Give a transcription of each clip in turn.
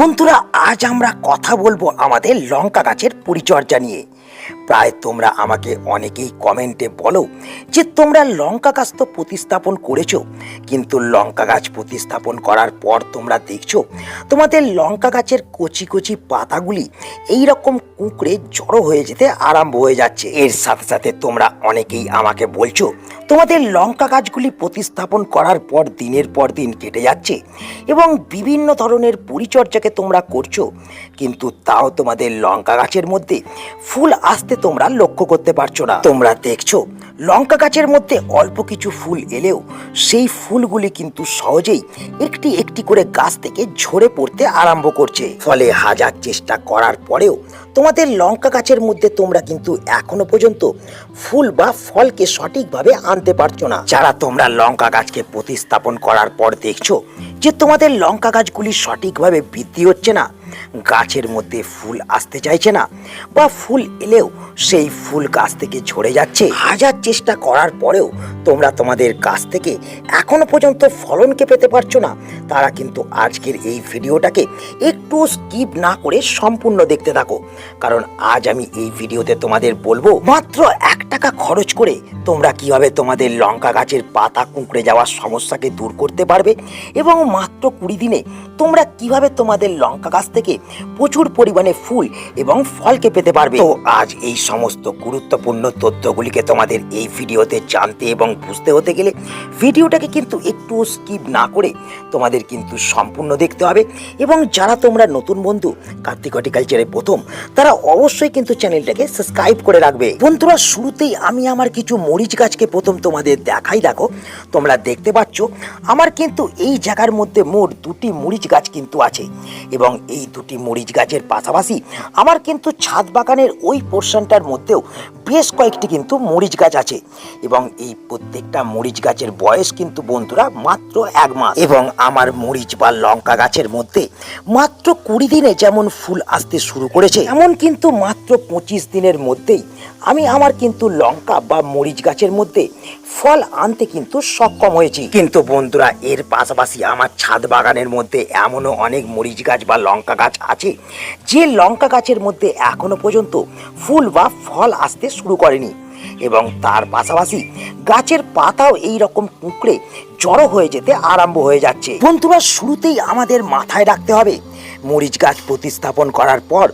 বন্ধুরা আজ আমরা কথা বলব আমাদের লঙ্কা গাছের পরিচর্যা নিয়ে। প্রায় তোমরা আমাকে অনেকেই কমেন্টে বলো যে তোমরা লঙ্কা গাছ তো প্রতিস্থাপন করেছ, কিন্তু লঙ্কা গাছ প্রতিস্থাপন করার পর তোমরা দেখছ তোমাদের লঙ্কা গাছের কচি কচি পাতাগুলি এই রকম কুঁকড়ে জড়ো হয়ে যেতে আরম্ভ হয়ে যাচ্ছে। এর সাথে সাথে তোমরা অনেকেই আমাকে বলছো, তোমাদের লঙ্কা গাছগুলি প্রতিস্থাপন করার পর দিনের পর দিন কেটে যাচ্ছে এবং বিভিন্ন ধরনের পরিচর্যাকে তোমরা করছ, কিন্তু তাও তোমাদের লঙ্কা গাছের মধ্যে ফুল আসতে তোমরা লক্ষ্য করতে পারছ না। তোমরা দেখছ, লঙ্কা গাছের মধ্যে অল্প কিছু ফুল এলেও সেই ফুলগুলি কিন্তু সহজেই একটি একটি করে গাছ থেকে ঝরে পড়তে আরম্ভ করছে। ফলে হাজার চেষ্টা করার পরেও তোমাদের লঙ্কা গাছের মধ্যে তোমরা কিন্তু এখনও পর্যন্ত ফুল বা ফলকে সঠিকভাবে আনতে পারছ না। যারা তোমরা লঙ্কা গাছকে প্রতিস্থাপন করার পর দেখছ যে তোমাদের লঙ্কা গাছগুলি সঠিকভাবে বৃদ্ধি হচ্ছে না গাছের মধ্যে ফুল আসতে চাইছে না বা ফুল এলেও সেই ফুল গাছ থেকে ঝরে যাচ্ছে। হাজার চেষ্টা করার পরেও তোমরা তোমাদের গাছ থেকে এখনও পর্যন্ত ফলনকে পেতে পারছ না। তারা কিন্তু আজকের এই ভিডিওটাকে একটু স্কিপ না করে সম্পূর্ণ দেখতে থাকো। কারণ আজ আমি এই ভিডিওতে তোমাদের বলব, মাত্র এক টাকা খরচ করে তোমরা কীভাবে তোমাদের লঙ্কা গাছের পাতা কুঁকড়ে যাওয়ার সমস্যাকে দূর করতে পারবে এবং মাত্র কুড়ি দিনে তোমরা কীভাবে তোমাদের লঙ্কা গাছ থেকে প্রচুর পরিমাণে ফুল এবং ফলকে পেতে পারবে। তো আজ এই সমস্ত গুরুত্বপূর্ণ তথ্যগুলিকে তোমাদের এই ভিডিওতে জানতে এবং বুঝতে হতে গেলে ভিডিওটাকে কিন্তু একটু স্কিপ না করে তোমাদের কিন্তু সম্পূর্ণ দেখতে হবে এবং যারা তোমরা নতুন বন্ধু কার্তিক হর্টিকালচারে প্রথম, তারা অবশ্যই কিন্তু চ্যানেলটাকে সাবস্ক্রাইব করে রাখবে। বন্ধুরা, শুরুতেই আমি আমার কিছু মরিচ গাছকে প্রথম তোমাদের দেখাই। দেখো, তোমরা দেখতে পাচ্ছ, আমার কিন্তু এই জায়গার মধ্যে মোট দুটি মরিচ গাছ কিন্তু আছে এবং এই দুটি মরিচ গাছের পাশাপাশি আমার কিন্তু ছাদ বাগানের ওই পোর্শনটার মধ্যেও বেশ কয়েকটি কিন্তু মরিচ গাছ আছে। এবং এই প্রত্যেকটা মরিচ গাছের বয়স কিন্তু বন্ধুরা মাত্র এক মাস। এবং আমার মরিচ বা লঙ্কা গাছের মধ্যে মাত্র কুড়ি দিনে যেমন ফুল আসতে শুরু করেছে এমন কিন্তু মাত্র পঁচিশ দিনের মধ্যেই আমি আমার কিন্তু লঙ্কা বা মরিচ গাছের মধ্যে ফল আনতে কিন্তু সক্ষম হয়েছি। কিন্তু বন্ধুরা, এর পাশাপাশি আমার ছাদ বাগানের মধ্যে এমনও অনেক মরিচ গাছ বা লঙ্কা গাছ আছে, যে লঙ্কা গাছের মধ্যে এখনও পর্যন্ত ফুল বা ফল আসতে শুরু করেনি। এবং তার পাশাপাশি গাছের পাতাও এই রকম কুঁকড়ে জড়ো হয়ে যেতে আরম্ভ হয়ে যাচ্ছে। বন্ধুরা, শুরুতেই আমাদের মাথায় রাখতে হবে, মরিচ গাছ প্রতিস্থাপন করার পর,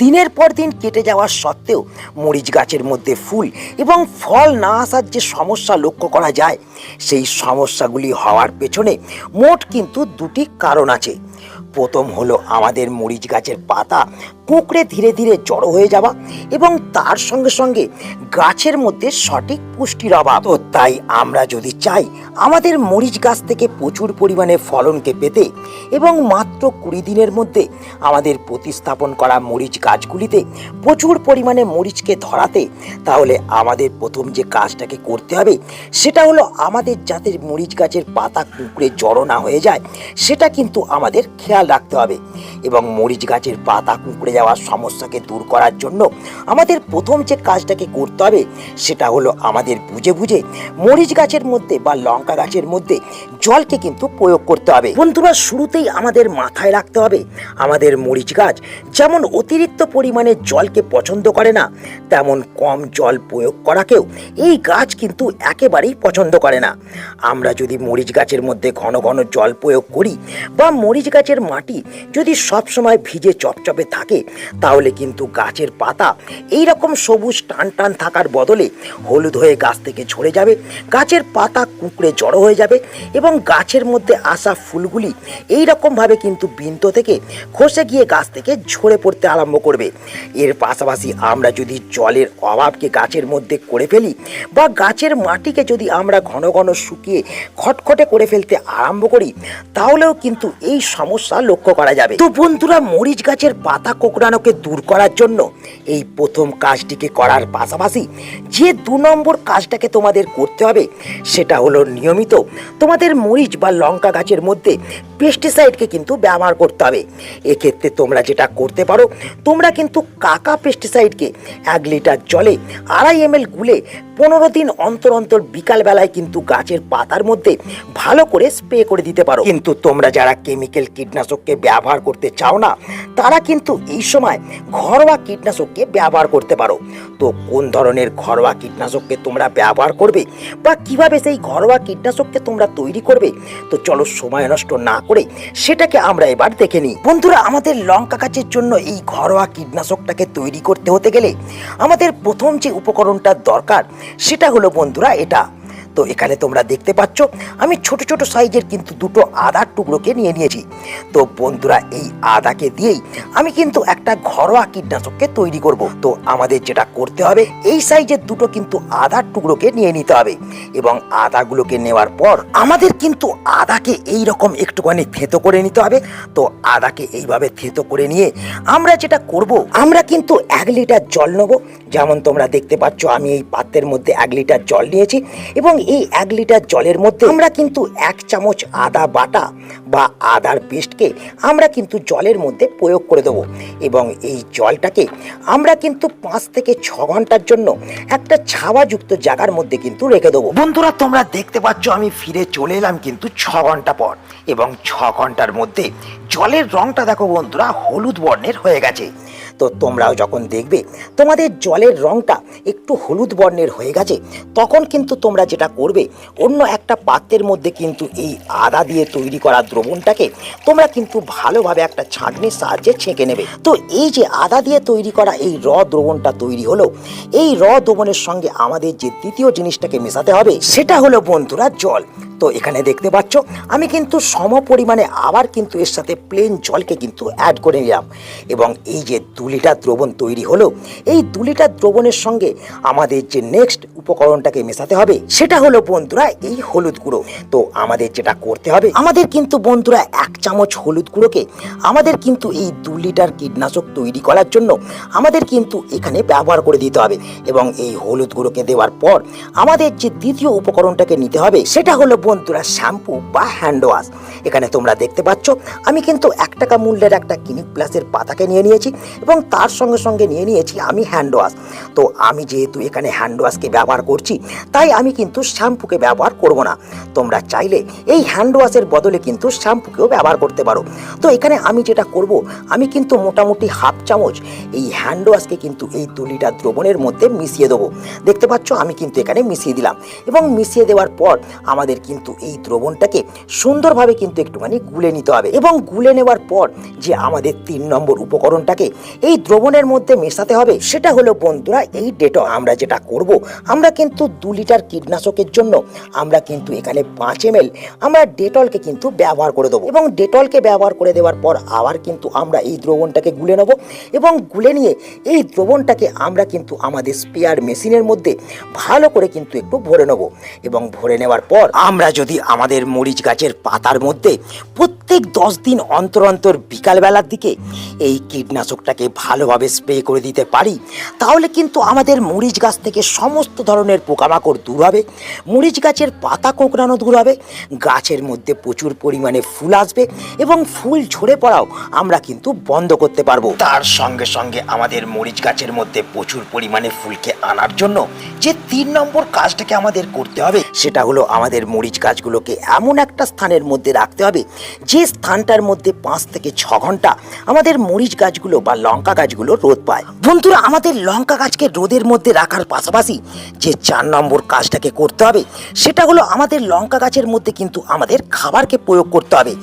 দিনের পর দিন কেটে যাওয়ার সত্ত্বেও মরিচ গাছের মধ্যে ফুল এবং ফল না আসার যে সমস্যা লক্ষ্য করা যায়, সেই সমস্যাগুলি হওয়ার পেছনে মোট কিন্তু দুটি কারণ আছে। প্রথম হলো আমাদের মরিচ গাছের পাতা কুঁকড়ে ধীরে ধীরে জড়ো হয়ে যাওয়া এবং তার সঙ্গে সঙ্গে গাছের মধ্যে সঠিক পুষ্টির অভাব। তো তাই আমরা যদি চাই আমাদের মরিচ গাছ থেকে প্রচুর পরিমাণে ফলনকে পেতে এবং মাত্র কুড়ি দিনের মধ্যে আমাদের প্রতিস্থাপন করা মরিচ গাছগুলিতে প্রচুর পরিমাণে মরিচকে ধরাতে, তাহলে আমাদের প্রথম যে কাজটাকে করতে হবে সেটা হলো আমাদের যাতে মরিচ গাছের পাতা কুঁকড়ে জড়ো না হয়ে যায়, সেটা কিন্তু আমাদের খেয়াল রাখতে হবে। এবং মরিচ গাছের পাতা কুঁকড়ে যাওয়ার সমস্যাকে দূর করার জন্য আমাদের প্রথম যে কাজটাকে করতে হবে, সেটা হলো আমাদের বুঝে বুঝে মরিচ গাছের মধ্যে বা লঙ্কা গাছের মধ্যে জলকে কিন্তু প্রয়োগ করতে হবে। বন্ধুরা, শুরুতেই আমাদের মাথায় রাখতে হবে, আমাদের মরিচ গাছ যেমন অতিরিক্ত পরিমাণে জলকে পছন্দ করে না, তেমন কম জল প্রয়োগ করাকেও এই গাছ কিন্তু একেবারেই পছন্দ করে না। আমরা যদি মরিচ গাছের মধ্যে ঘন ঘন জল প্রয়োগ করি বা মরিচ গাছের মাটি যদি সব সময় ভিজে চপচপে থাকে, তাহলে কিন্তু গাছের পাতা এই রকম সবুজ টান টান থাকার বদলে হলুদ হয়ে গাছ থেকে ঝরে যাবে, গাছের পাতা কুঁকড়ে জড়ো হয়ে যাবে এবং গাছের মধ্যে আসা ফুলগুলি এই রকমভাবে কিন্তু বৃন্ত থেকে খসে গিয়ে গাছ থেকে ঝরে পড়তে আরম্ভ করবে। এর পাশাপাশি আমরা যদি জলের অভাবকে গাছের মধ্যে করে ফেলি বা গাছের মাটিকে যদি আমরা ঘন ঘন শুকিয়ে খটখটে করে ফেলতে আরম্ভ করি, তাহলেও কিন্তু এই সমস্যা লক্ষ্য করা যাবে। তো বন্ধুরা, মরিচ গাছের পাতা কোকড়ানোকে দূর করার জন্য এই প্রথম কাজটিকে করার পাশাপাশি যে দু নম্বর কাজটাকে তোমাদের করতে হবে, সেটা হলো নিয়মিত তোমাদের মরিচ বা লঙ্কা গাছের মধ্যে পেস্টিসাইডকে কিন্তু ব্যবহার করতে হবে। এক্ষেত্রে তোমরা যেটা করতে পারো, তোমরা কিন্তু কাকা পেস্টিসাইডকে এক লিটার জলে আড়াই এম এল গুলে পনেরো দিন অন্তর অন্তর বিকালবেলায় কিন্তু গাছের পাতার মধ্যে ভালো করে স্প্রে করে দিতে পারো। কিন্তু তোমরা যারা কেমিক্যাল কীটনাশককে ব্যবহার করতে চাও না, তারা কিন্তু এই সময় ঘরোয়া কীটনাশককে ব্যবহার করতে পারো। তো কোন ধরনের ঘরোয়া কীটনাশককে তোমরা ব্যবহার করবে বা কীভাবে সেই ঘরোয়া কীটনাশককে তোমরা তৈরি করবে, তো চলো সময় নষ্ট না করে সেটাকে আমরা এবার দেখে নিই। বন্ধুরা, আমাদের লঙ্কা গাছের জন্য এই ঘরোয়া কীটনাশকটাকে তৈরি করতে হতে গেলে আমাদের প্রথম যে উপকরণটা দরকার সেটা হলো বন্ধুরা এটা। তো এখানে তোমরা দেখতে পাচ্ছ, আমি ছোট ছোট সাইজের কিন্তু দুটো আদার টুকরোকে নিয়ে নিয়েছি। তো বন্ধুরা এই আদাকে দিয়েই আমি কিন্তু একটা ঘরোয়া কীটনাশককে তৈরি করব। তো আমাদের যেটা করতে হবে, এই সাইজের দুটো কিন্তু আদার টুকরোকে নিয়ে নিতে হবে। এবং আদাগুলোকে নেওয়ার পর আমাদের কিন্তু আদাকে এই রকম একটুখানি থেতো করে নিতে হবে। তো আদাকে এইভাবে থেতো করে নিয়ে আমরা যেটা করব, আমরা কিন্তু এক লিটার জল নেব। যেমন তোমরা দেখতে পাচ্ছ, আমি এই পাত্রের মধ্যে এক লিটার জল নিয়েছি এবং এই এক লিটার জলের মধ্যে আমরা কিন্তু এক চামচ আদা বাটা বা আদার পেস্টকে আমরা কিন্তু জলের মধ্যে প্রয়োগ করে দেবো এবং এই জলটাকে আমরা কিন্তু পাঁচ থেকে ছ ঘণ্টার জন্য একটা ছাওয়াযুক্ত জায়গার মধ্যে কিন্তু রেখে দেবো। বন্ধুরা, তোমরা দেখতে পাচ্ছ, আমি ফিরে চলে এলাম কিন্তু ছ ঘণ্টা পর এবং ছ ঘণ্টার মধ্যে জলের রংটা দেখো বন্ধুরা, হলুদ বর্ণের হয়ে গেছে। তো তোমরাও যখন দেখবে তোমাদের জলের রংটা একটু হলুদ বর্ণের হয়ে গেছে, তখন কিন্তু তোমরা যেটা করবে, অন্য একটা পাত্রের মধ্যে কিন্তু এই আদা দিয়ে তৈরি করা দ্রবণটাকে তোমরা কিন্তু ভালোভাবে একটা ছাঁকনির সাহায্যে ছেঁকে নেবে। তো এই যে আদা দিয়ে তৈরি করা এই র দ্রবণটা তৈরি হলো, এই র দ্রবণের সঙ্গে আমাদের যে দ্বিতীয় জিনিসটাকে মেশাতে হবে, সেটা হলো বন্ধুরা জল। তো এখানে দেখতে পাচ্ছ, আমি কিন্তু সম পরিমাণে আবার কিন্তু এর সাথে প্লেন জলকে কিন্তু অ্যাড করে নিলাম। এবং এই যে দু লিটার দ্রবণ তৈরি হলো, এই দু লিটার দ্রবণের সঙ্গে আমাদের যে নেক্সট উপকরণটাকে মেশাতে হবে, সেটা হলো বন্ধুরা এই হলুদ গুঁড়ো। তো আমাদের যেটা করতে হবে, আমাদের কিন্তু বন্ধুরা এক চামচ হলুদ গুঁড়োকে আমাদের কিন্তু এই দু লিটার কীটনাশক তৈরি করার জন্য আমাদের কিন্তু এখানে ব্যবহার করে দিতে হবে। এবং এই হলুদ গুঁড়োকে দেওয়ার পর আমাদের যে দ্বিতীয় উপকরণটাকে নিতে হবে, সেটা হলো বন্ধুরা শ্যাম্পু বা হ্যান্ড ওয়াশ এখানে তোমরা দেখতে পাচ্ছ, আমি কিন্তু এক টাকা মূল্যের একটা ক্লিনিক প্লাসের পাতাকে নিয়ে নিয়েছি এবং তার সঙ্গে সঙ্গে নিয়ে নিয়েছি আমি হ্যান্ড ওয়াশ তো আমি যেহেতু এখানে হ্যান্ড ওয়াশকে ব্যবহার করছি, তাই আমি কিন্তু শ্যাম্পুকে ব্যবহার করব না। তোমরা চাইলে এই হ্যান্ড ওয়াশের বদলে কিন্তু শ্যাম্পুকেও ব্যবহার করতে পারো। তো এখানে আমি যেটা করব, আমি কিন্তু মোটামুটি হাফ চামচ এই হ্যান্ড ওয়াশকে কিন্তু এই দু লিটার দ্রবণের মধ্যে মিশিয়ে দেবো। দেখতে পাচ্ছ, আমি কিন্তু এখানে মিশিয়ে দিলাম এবং মিশিয়ে দেওয়ার পর আমাদের কিন্তু এই দ্রবণটাকে সুন্দরভাবে কিন্তু একটুখানি গুলে নিতে হবে। এবং গুলে নেওয়ার পর যে আমাদের তিন নম্বর উপকরণটাকে এই দ্রবণের মধ্যে মেশাতে হবে, সেটা হলো বন্ধুরা এই ডেটল আমরা যেটা করব, আমরা কিন্তু দু লিটার কীটনাশকের জন্য আমরা কিন্তু এখানে পাঁচ এম আমরা ডেটলকে কিন্তু ব্যবহার করে দেবো। এবং ডেটলকে ব্যবহার করে দেওয়ার পর আবার কিন্তু আমরা এই দ্রবণটাকে গুলে নেব। এবং গুলে নিয়ে এই দ্রবণটাকে আমরা কিন্তু আমাদের স্পেয়ার মেশিনের মধ্যে ভালো করে কিন্তু একটু ভরে নেব। এবং ভরে নেওয়ার পর আমরা যদি আমাদের মরিচ গাছের পাতার মধ্যে প্রত্যেক দশ দিন অন্তর অন্তর বিকালবেলার দিকে এই কীটনাশকটাকে ভালোভাবে স্প্রে করে দিতে পারি, তাহলে কিন্তু আমাদের মরিচ গাছ থেকে সমস্ত ধরনের পোকামাকড় দূর হবে, মরিচ গাছের পাতা কোঁকড়ানো দূর হবে, গাছের মধ্যে প্রচুর পরিমাণে ফুল আসবে এবং ফুল ঝরে পড়াও আমরা কিন্তু বন্ধ করতে পারব। তার সঙ্গে সঙ্গে আমাদের মরিচ গাছের মধ্যে প্রচুর পরিমাণে ফুলকে আনার জন্য যে তিন নম্বর কাজটাকে আমাদের করতে হবে, সেটা হলো আমাদের মরিচ গাছগুলোকে এমন একটা স্থানের মধ্যে রাখতে হবে, যে স্থানটার মধ্যে পাঁচ থেকে ছ ঘণ্টা আমাদের মরিচ গাছগুলো বা লঙ্কা গাছগুলো রোদ পায়। বন্ধুরা, আমাদের লঙ্কা গাছকে রোদের মধ্যে রাখার পাশাপাশি যে চার নম্বর কাজটাকে করতে হবে, সেটা হলো আমাদের লঙ্কা গাছের মধ্যে কিন্তু আমাদের খাবারকে প্রয়োগ করতে হবে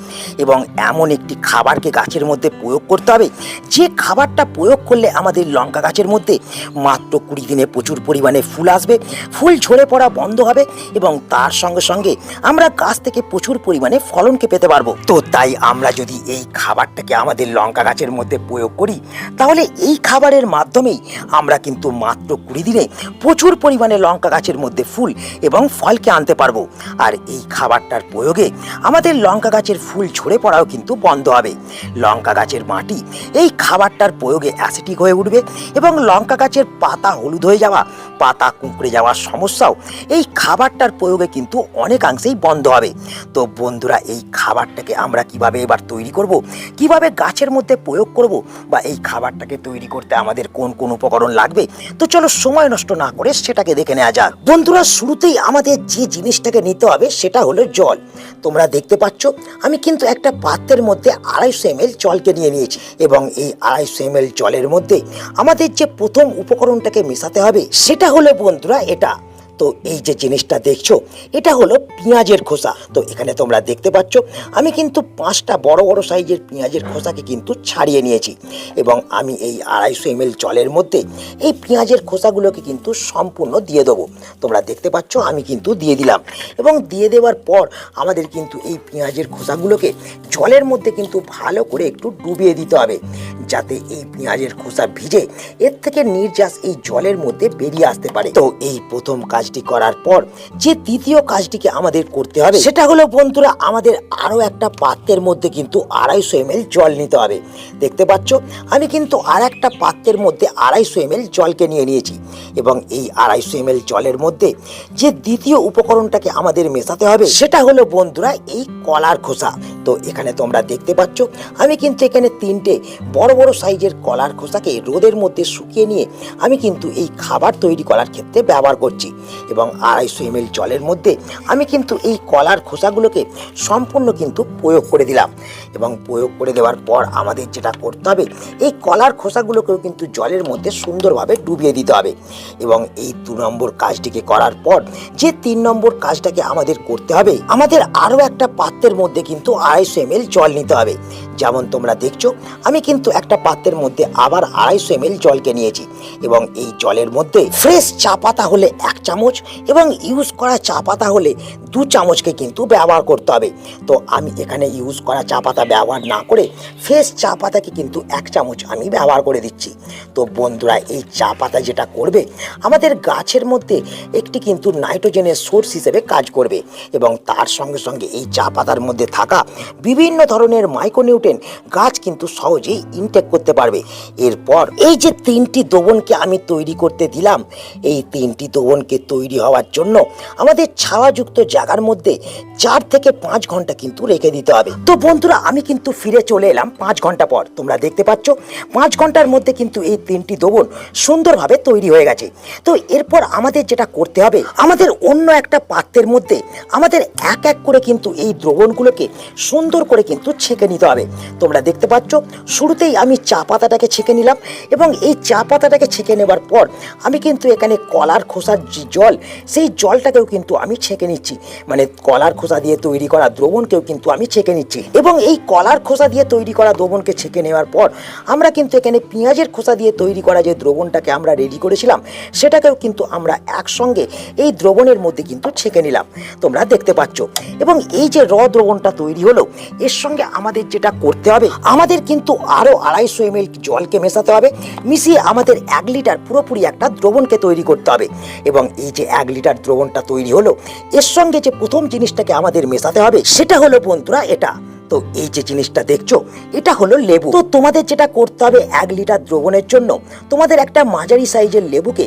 এবং এমন একটি খাবারকে গাছের মধ্যে প্রয়োগ করতে হবে, যে খাবারটা প্রয়োগ করলে আমাদের লঙ্কা গাছের মধ্যে মাত্র কুড়ি দিনে প্রচুর পরিমাণে ফুল আসবে, ফুল ঝরে পড়া বন্ধ হবে এবং তার সঙ্গে সঙ্গে আমরা গাছ থেকে প্রচুর পরিমাণে ফলনকে পেতে পারব। তো তাই আমরা যদি এই খাবারটাকে আমাদের লঙ্কা গাছের মধ্যে প্রয়োগ করি, তাহলে এই খাবারের মাধ্যমেই আমরা কিন্তু মাত্র কুড়ি দিনে প্রচুর পরিমাণে লঙ্কা গাছের মধ্যে ফুল এবং ফলকে আনতে পারব। আর এই খাবারটার প্রয়োগে আমাদের লঙ্কা গাছের ফুল ঝরে পড়াও কিন্তু বন্ধ হবে। লঙ্কা গাছের মাটি এই খাবারটার প্রয়োগে অ্যাসিটিক হয়ে উঠবে এবং লঙ্কা গাছের পাতা হলুদ হয়ে যাওয়া, পাতা কুঁকড়ে যাওয়ার সমস্যাও এই খাবারটার প্রয়োগে কিন্তু অনেকাংশেই বন্ধ হবে। তো বন্ধুরা, এই খাবারটাকে আমরা কীভাবে এবার তৈরি করব? কীভাবে গাছের মধ্যে প্রয়োগ করব? বা এই খাবারটাকে তৈরি করতে আমাদের কোন কোন উপকরণ লাগবে? তো চলো সময় নষ্ট না করে সেটাকে দেখে নেওয়া যাক। বন্ধুরা, শুরুতেই আমাদের যে জিনিসটাকে নিতে হবে সেটা হলো জল। তোমরা দেখতে পাচ্ছ, আমি কিন্তু একটা পাত্রের মধ্যে আড়াইশো এম জলকে নিয়ে নিয়েছি এবং এই আড়াইশো এম জলের মধ্যে আমাদের যে প্রথম উপকরণটাকে মেশাতে হবে সেটা হলো বন্ধুরা, এটা। তো এই যে জিনিসটা দেখছ, এটা হলো পেঁয়াজের খোসা। তো এখানে তোমরা দেখতে পাচ্ছ, আমি কিন্তু পাঁচটা বড় বড় সাইজের পেঁয়াজের খোসাকে কিন্তু ছাড়িয়ে নিয়েছি এবং আমি এই আড়াইশো এম জলের মধ্যে এই পেঁয়াজের খোসাগুলোকে কিন্তু সম্পূর্ণ দিয়ে দেবো। তোমরা দেখতে পাচ্ছ, আমি কিন্তু দিয়ে দিলাম। এবং দিয়ে দেওয়ার পর আমাদের কিন্তু এই পেঁয়াজের খোসাগুলোকে জলের মধ্যে কিন্তু ভালো করে একটু ডুবিয়ে দিতে হবে, যাতে এই পেঁয়াজের খোসা ভিজে এর থেকে নির্যাস এই জলের মধ্যে বেরিয়ে আসতে পারে। তো এই প্রথম কাজটি করার পর যে দ্বিতীয় কাজটিকে আমাদের করতে হবে। সেটা হলো বন্ধুরা, আমাদের আরও একটা পাত্রের মধ্যে কিন্তু আড়াইশো এম জল নিতে হবে। দেখতে পাচ্ছ, আমি কিন্তু আর একটা পাত্রের মধ্যে আড়াইশো এম জলকে নিয়ে নিয়েছি এবং এই আড়াইশো এম জলের মধ্যে যে দ্বিতীয় উপকরণটাকে আমাদের মেশাতে হবে, সেটা হলো বন্ধুরা, এই কলার খোসা। তো এখানে তোমরা দেখতে পাচ্ছ, আমি কিন্তু এখানে তিনটে বড় বড় সাইজের কলার খোসাকে রোদের মধ্যে শুকিয়ে নিয়ে আমি কিন্তু এই খাবার তৈরি করার ক্ষেত্রে ব্যবহার করছি। এবং আড়াইশো এম জলের মধ্যে আমি কিন্তু এই কলার খোসাগুলোকে সম্পূর্ণ কিন্তু প্রয়োগ করে দিলাম। এবং প্রয়োগ করে দেওয়ার পর আমাদের যেটা করতে হবে, এই কলার খোসাগুলোকেও কিন্তু জলের মধ্যে সুন্দরভাবে ডুবিয়ে দিতে হবে। এবং এই দু নম্বর কাজটিকে করার পর যে তিন নম্বর কাজটাকে আমাদের করতে হবে, আমাদের আরও একটা পাত্রের মধ্যে কিন্তু আড়াইশো এম জল নিতে হবে। যেমন তোমরা দেখছ, আমি কিন্তু একটা পাত্রের মধ্যে আবার আড়াইশো এম জলকে নিয়েছি। এবং এই জলের মধ্যে ফ্রেশ চা পাতা হলে এক চামচ এবং ইউজ করা চা পাতা হলে দু চামচকে কিন্তু ব্যবহার করতে হবে। তো আমি এখানে ইউজ করা চা পাতা ব্যবহার না করে ফ্রেশ চা পাতাকে কিন্তু এক চামচ আমি ব্যবহার করে দিচ্ছি। তো বন্ধুরা, এই চা পাতা যেটা করবে, আমাদের গাছের মধ্যে একটি কিন্তু নাইট্রোজেনের সোর্স হিসেবে কাজ করবে এবং তার সঙ্গে সঙ্গে এই চা পাতার মধ্যে থাকা বিভিন্ন ধরনের মাইক্রোনিউট্রেন গাছ কিন্তু সহজেই ইনটেক করতে পারবে। এরপর এই যে তিনটি দ্রবণকে আমি তৈরি করতে দিলাম, এই তিনটি দ্রবণকে তৈরি হওয়ার জন্য আমাদের ছাওয়াযুক্ত জায়গার মধ্যে চার থেকে পাঁচ ঘণ্টা কিন্তু রেখে দিতে হবে। তো বন্ধুরা, আমি কিন্তু ফিরে চলে এলাম পাঁচ ঘণ্টা পর। তোমরা দেখতে পাচ্ছ, পাঁচ ঘণ্টার মধ্যে কিন্তু এই তিনটি দ্রবণ সুন্দরভাবে তৈরি হয়ে গেছে। তো এরপর আমাদের যেটা করতে হবে, আমাদের অন্য একটা পাত্রের মধ্যে আমাদের এক এক করে কিন্তু এই দ্রবণগুলোকে সুন্দর করে কিন্তু ছেঁকে নিতে হবে। তোমরা দেখতে পাচ্ছ, শুরুতেই আমি চা পাতাটাকে ছেঁকে নিলাম এবং এই চা পাতাটাকে ছেঁকে নেবার পর আমি কিন্তু এখানে কলার খোসার যে জল, সেই জলটাকেও কিন্তু আমি ছেঁকে নিচ্ছি। মানে কলার খোসা দিয়ে তৈরি করা দ্রবণকেও কিন্তু আমি ছেঁকে নিচ্ছি। এবং এই কলার খোসা দিয়ে তৈরি করা দ্রবণকে ছেঁকে নেওয়ার পর আমরা কিন্তু এখানে পেঁয়াজের খোসা দিয়ে তৈরি করা যে দ্রবণটাকে আমরা রেডি করেছিলাম, সেটাকেও কিন্তু আমরা একসঙ্গে এই দ্রবণের মধ্যে কিন্তু ছেঁকে নিলাম। তোমরা দেখতে পাচ্ছ। এবং এই যে র দ্রবণটা তৈরি হলো, এর সঙ্গে আমাদের যেটা করতে হবে, আমাদের কিন্তু আরও আড়াইশো এম জলকে মেশাতে হবে, মিশিয়ে আমাদের এক লিটার পুরোপুরি একটা দ্রবণকে তৈরি করতে হবে। এবং এই যে এক লিটার দ্রবণটা তৈরি হলো, এর সঙ্গে যে প্রথম জিনিসটাকে আমাদের মেশাতে হবে সেটা হলো বন্ধুরা এটা। তো এই যে জিনিসটা দেখছ, এটা হলো লেবু। তো তোমাদের যেটা করতে হবে এক লিটার দ্রবণের জন্য, তোমাদের একটা মাঝারি সাইজের লেবুকে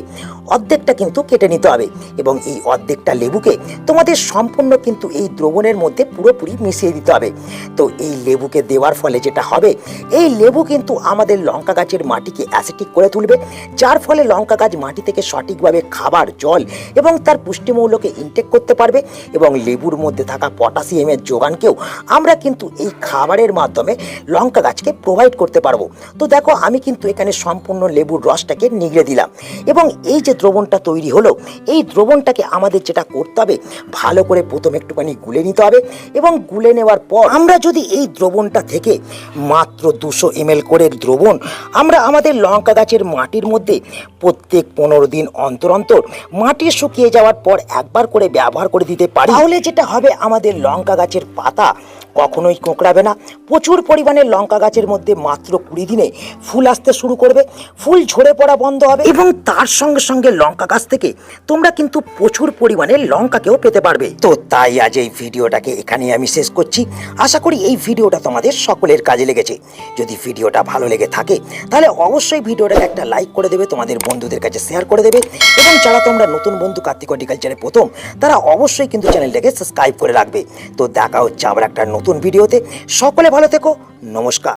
অর্ধেকটা কিন্তু কেটে নিতে হবে এবং এই অর্ধেকটা লেবুকে তোমাদের সম্পূর্ণ কিন্তু এই দ্রবণের মধ্যে পুরোপুরি মিশিয়ে দিতে হবে। তো এই লেবুকে দেওয়ার ফলে যেটা হবে, এই লেবু কিন্তু আমাদের লঙ্কা গাছের মাটিকে অ্যাসিটিক করে তুলবে, যার ফলে লঙ্কা গাছ মাটি থেকে সঠিকভাবে খাবার, জল এবং তার পুষ্টিমূল্যকে ইনটেক করতে পারবে এবং লেবুর মধ্যে থাকা পটাশিয়ামের যোগানকেও আমরা কিন্তু এই খাবারের মাধ্যমে লঙ্কা গাছকে প্রোভাইড করতে পারব। তো দেখো, আমি কিন্তু এখানে সম্পূর্ণ লেবুর রসটাকে নিগড়ে দিলাম। এবং এই যে দ্রবণটা তৈরি হলো, এই দ্রবণটাকে আমাদের যেটা করতে হবে, ভালো করে প্রথম একটুখানি গুলে নিতে হবে। এবং গুলে নেওয়ার পর আমরা যদি এই দ্রবণটা থেকে মাত্র দুশো এম করে দ্রবণ, আমরা আমাদের লঙ্কা গাছের মাটির মধ্যে প্রত্যেক পনেরো দিন অন্তর অন্তর মাটি শুকিয়ে যাওয়ার পর একবার করে ব্যবহার করে দিতে পারি। তাহলে যেটা হবে, আমাদের লঙ্কা গাছের পাতা কখনোই কোঁকড়াবে না। প্রচুর পরিমাণে লঙ্কা গাছের মধ্যে মাত্র কুড়ি দিনে ফুল আসতে শুরু করবে। ফুল ঝরে পড়া বন্ধ হবে। এবং তার সঙ্গে সঙ্গে লঙ্কা গাছ থেকে তোমরা কিন্তু প্রচুর পরিমাণে লঙ্কাকেও পেতে পারবে। তো তাই আজ এই ভিডিওটাকে এখানেই আমি শেষ করছি। আশা করি এই ভিডিওটা তোমাদের সকলের কাজে লেগেছে। যদি ভিডিওটা ভালো লেগে থাকে, তাহলে অবশ্যই ভিডিওটাকে একটা লাইক করে দেবে, তোমাদের বন্ধুদের কাছে শেয়ার করে দেবে। এবং যারা তোমরা নতুন বন্ধু কার্তিক হর্টিকালচারে প্রথম, তারা অবশ্যই কিন্তু চ্যানেলটাকে সাবস্ক্রাইব করে রাখবে। তো দেখা হচ্ছে আবার একটা নতুন ভিডিওতে। সকলে ভালো থেকো। নমস্কার।